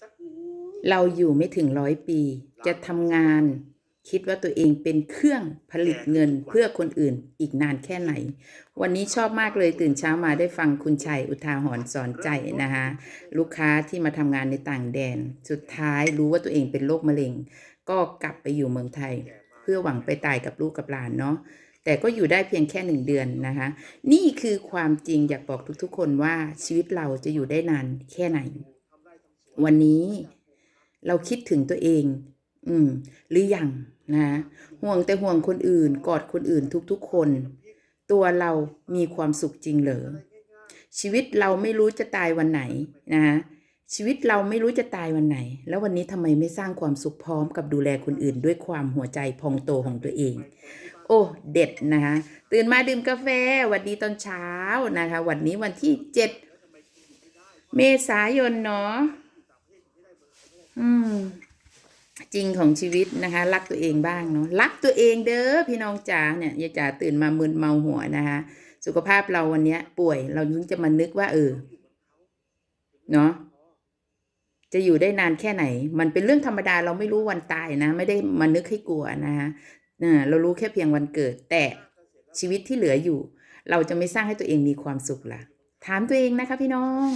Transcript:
สักเราอยู่ไม่ถึงร้อยปี จะทำงาน คิดว่าตัวเองเป็นเครื่องผลิตเงินเพื่อคนอื่นอีกนานแค่ไหน วันนี้ชอบมากเลยตื่นเช้ามาได้ฟังคุณชัยอุทาหรณ์สอนใจนะคะลูกค้าที่มาทำงานในต่างแดน สุดท้ายรู้ว่าตัวเองเป็นโรคมะเร็ง ก็กลับไปอยู่เมืองไทย เพื่อหวังไปตายกับลูกกับหลานเนาะแต่ก็อยู่ได้เพียงแค่หนึ่งเดือนนะคะ นี่คือความจริงอยากบอกทุกๆคนว่าชีวิตเราจะอยู่ได้นานแค่ไหน วันนี้เราคิดถึงตัวเอง อืม หรืออยังนะห่วงแต่ห่วงคนอื่น กอดคนอื่นทุกๆคน ตัวเรามีความสุขจริงเหรอชีวิตเราไม่รู้จะตายวันไหนนะชีวิตเราไม่รู้จะตายวันไหน แล้ววันนี้ทำไมไม่สร้างความสุขพร้อมกับดูแลคนอื่น ด้วยความหัวใจพองโตของตัวเอง โอ้เด็ดนะคะตื่นมาดื่มกาแฟหวัดดีตอนเช้านะคะ วันนี้วันที่เจ็ดเมษายนเนาะ อืม จริงของชีวิตนะคะ รักตัวเองบ้างเนาะรักตัวเองเด้อพี่น้องจ๋าเนี่ยยายจ๋าตื่นมามึนเมาหัวนะคะ สุขภาพเราวันเนี้ย ป่วยเราถึงจะมานึกว่า เออเนาะจะอยู่ได้นานแค่ไหน มันเป็นเรื่องธรรมดาเราไม่รู้วันตายนะ ไม่ได้มานึกให้กลัวนะคะเออเรารู้แค่เพียงวันเกิด แต่ชีวิตที่เหลืออยู่ เราจะไม่สร้างให้ตัวเองมีความสุขล่ะ ถามตัวเองนะคะพี่น้อง